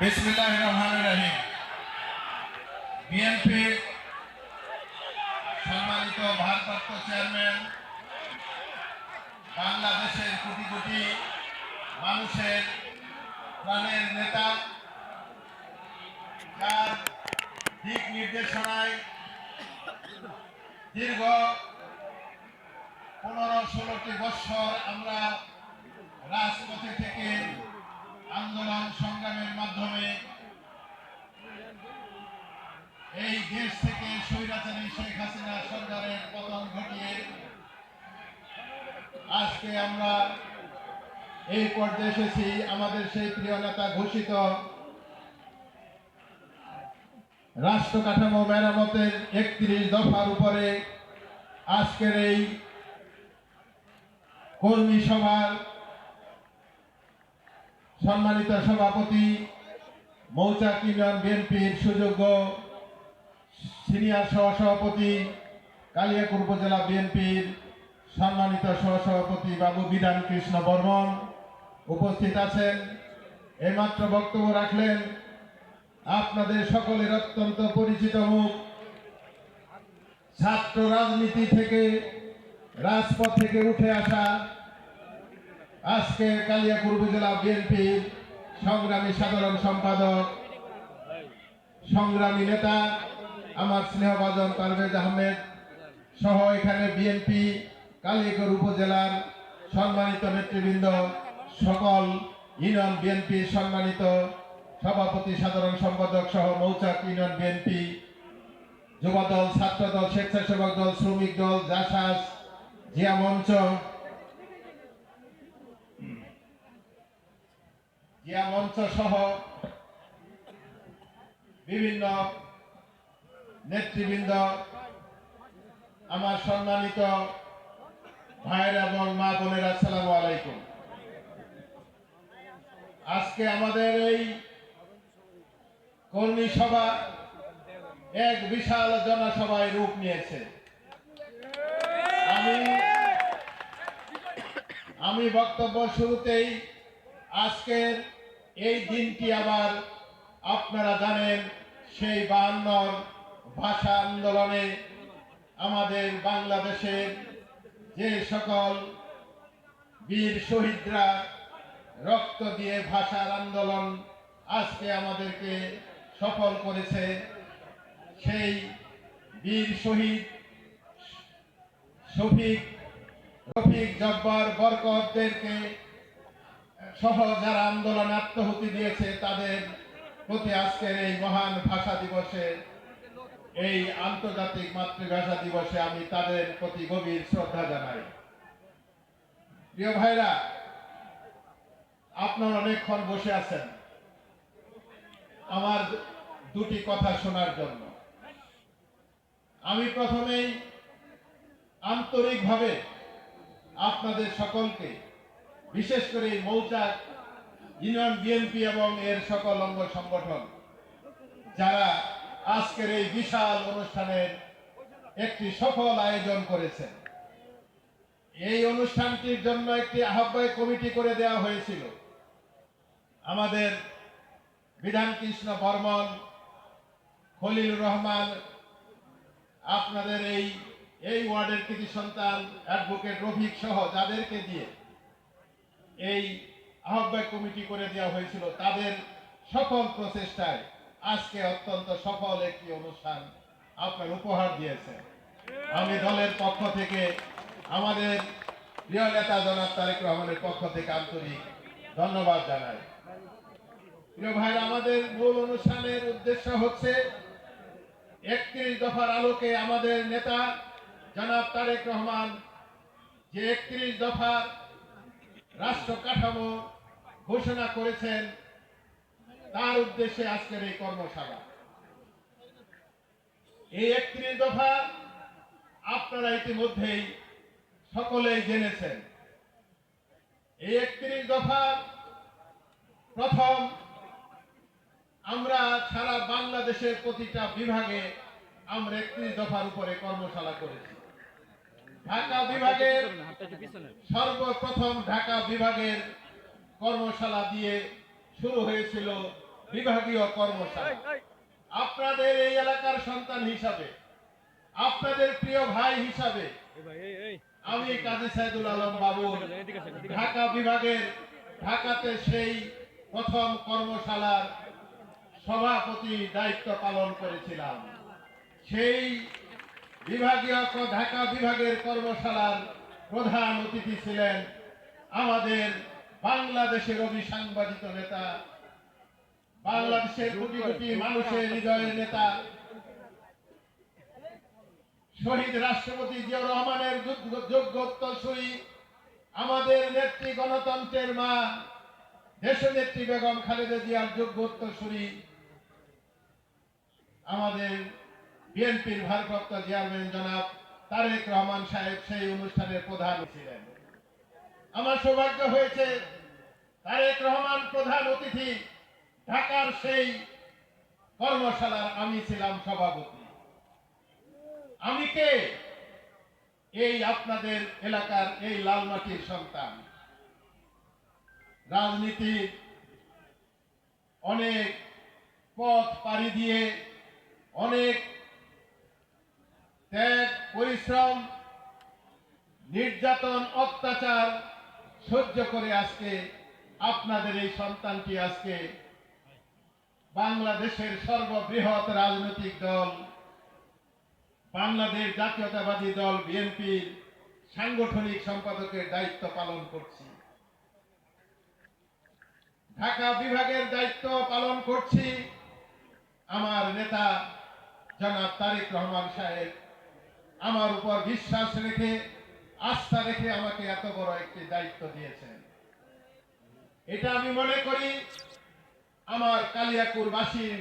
বিসমিল্লাহ রহমান রহিম। বিএনপি সম্মানিত ভারপ্রাপ্ত চেয়ারম্যান, বাংলাদেশের কোটি কোটি মানুষের প্রাণের নেতা, যার দিক নির্দেশনায় দীর্ঘ পনেরো ষোলোটি বৎসর আমরা রাজপথে থেকে আন্দোলন সংগ্রামের মাধ্যমে এই দেশ থেকে স্বৈরাচারী শেখ হাসিনা সরকারের পতন ঘটিয়ে আজকে আমরা এই পর্যায়ে এসেছি। আমাদের সেই প্রিয় নেতা ঘোষিত রাষ্ট্র কাঠামো মেরামতের একত্রিশ দফার উপরে আজকের এই কর্মী সভার সম্মানিত সভাপতি, মৌচাক ইউনিয়ন বিএনপির সুযোগ্য সিনিয়র সহসভাপতি কালিয়াকুর উপজেলা বিএনপির সম্মানিত সহসভাপতি বাবু বিধান কৃষ্ণ বর্মন উপস্থিত আছেন। এইমাত্র বক্তব্য রাখলেন আপনাদের সকলের অত্যন্ত পরিচিত মুখ। ছাত্র রাজনীতি থেকে, রাজপথ থেকে উঠে আসা আজকে কালিয়াকুর উপজেলা বিএনপির সংগ্রামী সাধারণ সম্পাদক, সংগ্রামী নেতা আমার স্নেহভাজন পারভেজ আহমেদ সহ এখানে বিএনপি কালিয়াকুর উপজেলার সম্মানিত নেতৃবৃন্দ সকল ইউনিয়ন বিএনপির সম্মানিত সভাপতি, সাধারণ সম্পাদক সহ মৌচাক ইউনিয়ন বিএনপি, যুবদল, ছাত্রদল, স্বেচ্ছাসেবক দল, শ্রমিক দল, জাসাস, জিয়া মঞ্চ জিয়া মঞ্চ সহ বিভিন্ন নেতৃবৃন্দ, আমার সম্মানিত ভাইয়ের এবং মা বোনের, আসসালামু আলাইকুম। আজকে আমাদের এই কর্মী সভা এক বিশাল জনসভায় রূপ নিয়েছে। আমি আমি বক্তব্য শুরুতেই আজকের এই দিনটি আবার আপনারা জানেন, সেই বায়ান্নর ভাষা আন্দোলনে আমাদের বাংলাদেশের যে সকল বীর শহীদরা রক্ত দিয়ে ভাষার আন্দোলন আজকে আমাদেরকে সফল করেছে, সেই বীর শহীদ শফিক, রফিক জব্বার বরকতদেরকে সহ যারা আন্দোলনে আত্মহুতি দিয়েছে, তাদের প্রতি আজকের এই মহান ভাষা দিবসে এই আন্তর্জাতিক মাতৃভাষা দিবসে আমি তাদের প্রতি গভীর শ্রদ্ধা জানাই। প্রিয় ভাইরা, আপনারা অনেকক্ষণ বসে আছেন। আমার দুটি কথা শোনার জন্য। আমি প্রথমেই আন্তরিকভাবে আপনাদের সকলকে, বিশেষ করে মৌচাক ইউনিয়ন বিএনপি এবং এর সকল অঙ্গ সংগঠন, যারা আজকের এই বিশাল অনুষ্ঠানের একটি সফল আয়োজন করেছেন। এই অনুষ্ঠানটির জন্য একটি আহ্বায়ক কমিটি করে দেওয়া হয়েছিল। আমাদের বিধান কৃষ্ণ বর্মন খলিল রহমান, আপনাদের এই এই ওয়ার্ডের কৃতি সন্তান অ্যাডভোকেট রফিক সহ যাদেরকে দিয়ে এই আহ্বায়ক কমিটি করে দেওয়া হয়েছিল, তাদের সফল প্রচেষ্টায় আজকে অত্যন্ত সফল একটি অনুষ্ঠান আপনার উপহার দিয়েছে। আমি দলের পক্ষ থেকে, আমাদের প্রিয় নেতা জনাব তারেক রহমানের পক্ষ থেকে আন্তরিক ধন্যবাদ জানাই। প্রিয় ভাই, আমাদের মূল অনুষ্ঠানের উদ্দেশ্য হচ্ছে, একত্রিশ দফার আলোকে আমাদের নেতা জনাব তারেক রহমান যে একত্রিশ দফার রাষ্ট্র কাঠামো ঘোষণা করেছেন তার উদ্দেশ্যে আজকের এই কর্মশালা। এই একত্রিশ দফা আপনারা ইতিমধ্যেই সকলেই জেনেছেন। এই একত্রিশ দফা প্রথম আমরা সারা বাংলাদেশের প্রতিটা বিভাগে আমরা একত্রিশ দফার উপরে কর্মশালা করেছি। ঢাকা বিভাগের সর্বপ্রথম ঢাকা বিভাগের কর্মশালা দিয়ে শুরু হয়েছিল বিভাগীয় কর্মশালা। আপনাদের এই এলাকার সন্তান হিসাবে আপনাদের প্রিয় ভাই হিসাবে আমি কাজী সাইদুল আলম বাবু ঢাকা বিভাগের ঢাকাতে সেই প্রথম কর্মশালার সভাপতি দায়িত্ব পালন করেছিলাম। সেই বিভাগীয় ঢাকা বিভাগের কর্মশালার প্রধান অতিথি ছিলেন আমাদের বাংলাদেশের অভিসাংবাদিত নেতা বাংলাদেশের কোটি কোটি মানুষের হৃদয়ের নেতা শহীদ রাষ্ট্রপতি জিয়াউর রহমানের যোগ্য- উত্তরসূরি আমাদের নেত্রী গণতন্ত্রের মা দেশনেত্রী বেগম খালেদা জিয়ার যোগ্য উত্তরসূরি আমাদের বিএনপির ভারপ্রাপ্ত চেয়ারম্যান জনাব তারেক রহমান সাহেব সেই অনুষ্ঠানের প্রধান ছিলেন। আমার সৌভাগ্য হয়েছে তারেক রহমান প্রধান অতিথি, ঢাকার সেই কর্মশালার আমি ছিলাম সভাপতি। আমি কে? এই আপনাদের এলাকার এই লালমাটির সন্তান। রাজনীতির অনেক পথ পাড়ি দিয়ে, অনেক ত্যাগ, পরিশ্রম, নির্যাতন, অত্যাচার সহ্য করে আজকে আপনাদের এই সন্তানটি আজকে বাংলাদেশের সর্ববৃহৎ রাজনৈতিক দল, বাংলাদেশ জাতীয়তাবাদী দল বিএনপির সাংগঠনিক সম্পাদকের দায়িত্ব পালন করছি। ঢাকা বিভাগের দায়িত্ব পালন করছি আমার নেতা জনাব তারেক রহমান সাহেব। আমার উপর বিশ্বাস রেখে আস্থা রেখে আমাকে এত বড় একটি দায়িত্ব দিয়েছেন। এটা আমি মনে করি আমার কালিয়াকুরবাসীর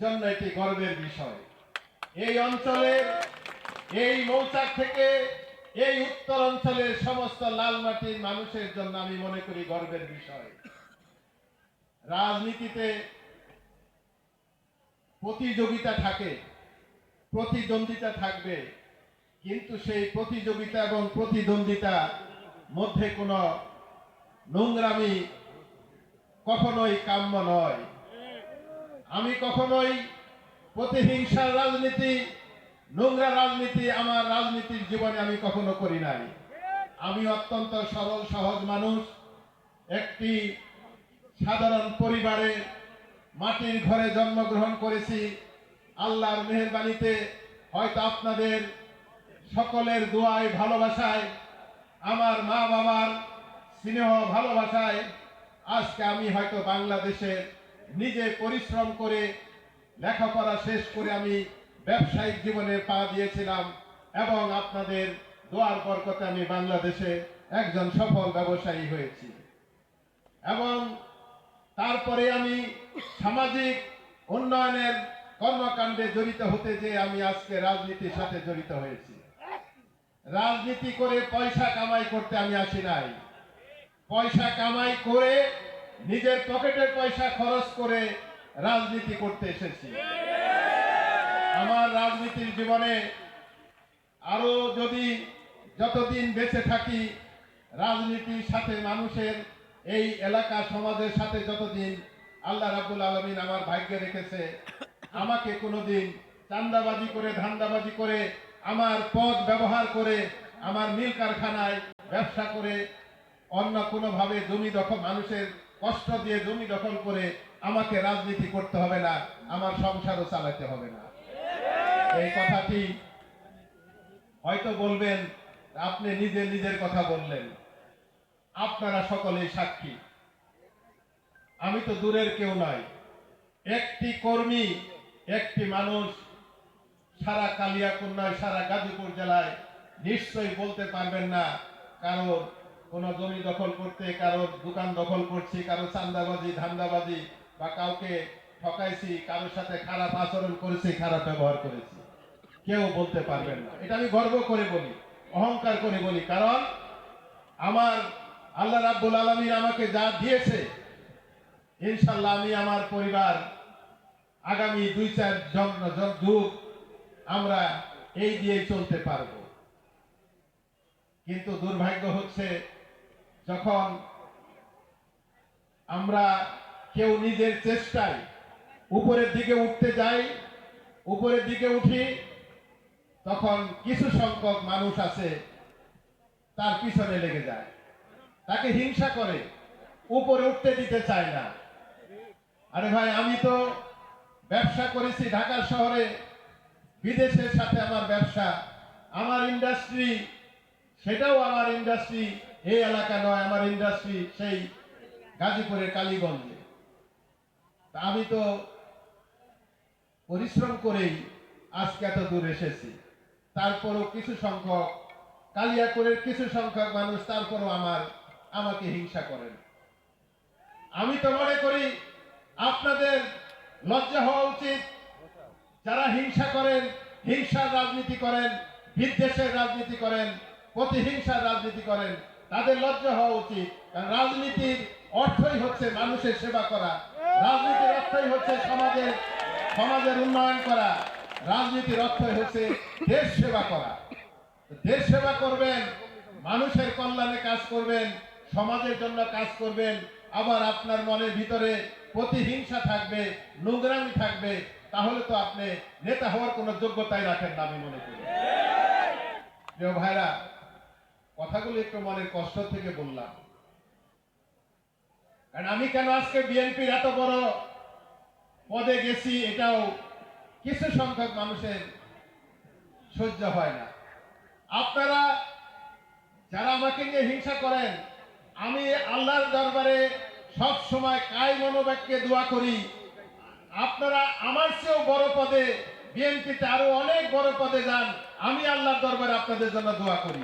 জন্য এটি গর্বের বিষয়। এই অঞ্চলের এই মৌচাক থেকে এই উত্তর অঞ্চলের সমস্ত লাল মাটির মানুষের জন্য আমি মনে করি গর্বের বিষয়। রাজনীতিতে প্রতিযোগিতা থাকে, প্রতিদ্বন্দ্বিতা থাকবে কিন্তু সেই প্রতিযোগিতা এবং প্রতিদ্বন্দ্বিতা মধ্যে কোনো নোংরামি কখনোই কাম্য নয়। আমি কখনোই প্রতিহিংসার রাজনীতি, নোংরা রাজনীতি আমার রাজনীতির জীবনে আমি কখনো করি নাই। আমি অত্যন্ত সরল, সহজ মানুষ। একটি সাধারণ পরিবারে মাটির ঘরে জন্মগ্রহণ করেছি। আল্লাহর মেহেরবানিতে হয়তো আপনাদের সকলের দোয়ায় ভালোবাসায়, আমার মা বাবার স্নেহ ভালোবাসায়, আজকে আমি হয়তো বাংলাদেশে নিজে পরিশ্রম করে লেখাপড়া শেষ করে আমি ব্যবসায়িক জীবনে পা দিয়েছিলাম এবং আপনাদের দোয়ার বরকতে আমি বাংলাদেশে একজন সফল ব্যবসায়ী হয়েছি। এবং তারপরে আমি সামাজিক উন্নয়নের কর্মকাণ্ডে জড়িত হতে যে আমি আজকে রাজনীতির সাথে জড়িত হয়েছি। রাজনীতি করে পয়সা কামাই করতে আমি আসি নাই। পয়সা কামাই করে নিজের পকেটের পয়সা খরচ করে রাজনীতি করতে এসেছি। আমার রাজনীতির জীবনে আরও যদি যতদিন বেঁচে থাকি, রাজনীতির সাথে মানুষের এই এলাকা সমাজের সাথে যতদিন আল্লাহ রাবুল আলমিন আমার ভাগ্যে রেখেছে, আমাকে কোনোদিন চান্দাবাজি করে, ধান্দাবাজি করে আমার পদ ব্যবহার করে আমার মিল কারখানায় ব্যবসা করে অন্য কোনোভাবে জমি দখল, মানুষের কষ্ট দিয়ে জমি দখল করে আমাকে রাজনীতি করতে হবে না, আমার সংসারও চালাতে হবে না। এই কথাটি হয়তো বলবেন, আপনি নিজে নিজের কথা বললেন। আপনারা সকলেই সাক্ষী। আমি তো দূরের কেউ নয়। একটি কর্মী, একটি মানুষ সারা কালিয়াকুন্নায় সারা গাজীপুর জেলায় নিশ্চয়ই বলতে পারবেন না কারোর কোন জমি দখল করতে, কারোর দোকান দখল করছি কারও চান্দাবাজি ধান্দাবাজি বা কাউকে ঠকাইছি, কারোর সাথে খারাপ আচরণ করেছি, খারাপ ব্যবহার করেছি। কেউ বলতে পারবেন না। এটা আমি গর্ব করে বলি, অহংকার করে বলি, কারণ আমার আল্লাহ রাব্বুল আলমিন আমাকে যা দিয়েছে ইনশাল্লাহ আমি আমার পরিবার আগামী দুই চার যুগ আমরা এই দিয়ে চলতে পারব। কিন্তু দুর্ভাগ্য হচ্ছে, যখন আমরা কেউ নিজের চেষ্টায় উপরের দিকে উঠতে যাই, উপরের দিকে উঠি, তখন কিছু সংখ্যক মানুষ আছে, তার পিছনে লেগে যায়। তাকে হিংসা করে, উপরে উঠতে দিতে চায় না। আরে ভাই, আমি তো ব্যবসা করেছি ঢাকা শহরে বিদেশের সাথে আমার ব্যবসা, আমার ইন্ডাস্ট্রি সেটাও আমার ইন্ডাস্ট্রি এই এলাকা নয়, আমার ইন্ডাস্ট্রি সেই গাজীপুরের কালীগঞ্জে। তা আমি তো পরিশ্রম করেই আজকে এত দূর এসেছি। তারপরও কিছু সংখ্যক, কালিয়াকুরের কিছু সংখ্যক মানুষ তারপরও আমার, আমাকে হিংসা করেন। আমি তো মনে করি আপনাদের লজ্জা হওয়া উচিত যারা হিংসা করেন, হিংসার রাজনীতি করেন, বিদ্বেষের রাজনীতি করেন, প্রতিহিংসার রাজনীতি করেন, তাদের লজ্জা হওয়া উচিত। কারণ রাজনীতির অর্থই হচ্ছে মানুষের সেবা করা। রাজনীতির অর্থই হচ্ছে সমাজের সমাজের উন্নয়ন করা। রাজনীতির অর্থই হচ্ছে দেশ সেবা করা। দেশ সেবা করবেন, মানুষের কল্যাণে কাজ করবেন, সমাজের জন্য কাজ করবেন। আবার আপনার মনের ভিতরে প্রতিহিংসা থাকবে, নোংরামি থাকবে তাহলে তো আপনি নেতা হওয়ার কোনো যোগ্যতাই রাখেন না, আমি মনে করি। প্রিয় ভাইরা, কথাগুলো একটু মনের কষ্ট থেকে বললাম। কারণ আমি কেন আজকে বিএনপির এত বড় পদে গেছি, এটাও কিছু সংখ্যক মানুষের সহ্য হয় না। আপনারা যারা আমাকে নিয়ে হিংসা করেন, আমি আল্লাহর দরবারে সব সময় কায় মনোবাক্যে দোয়া করি। আপনারা আমার চেয়েও বড় পদে বিএনপিতে আরও অনেক বড় পদে যান, আমি আল্লাহর দরবারে আপনাদের জন্য দোয়া করি।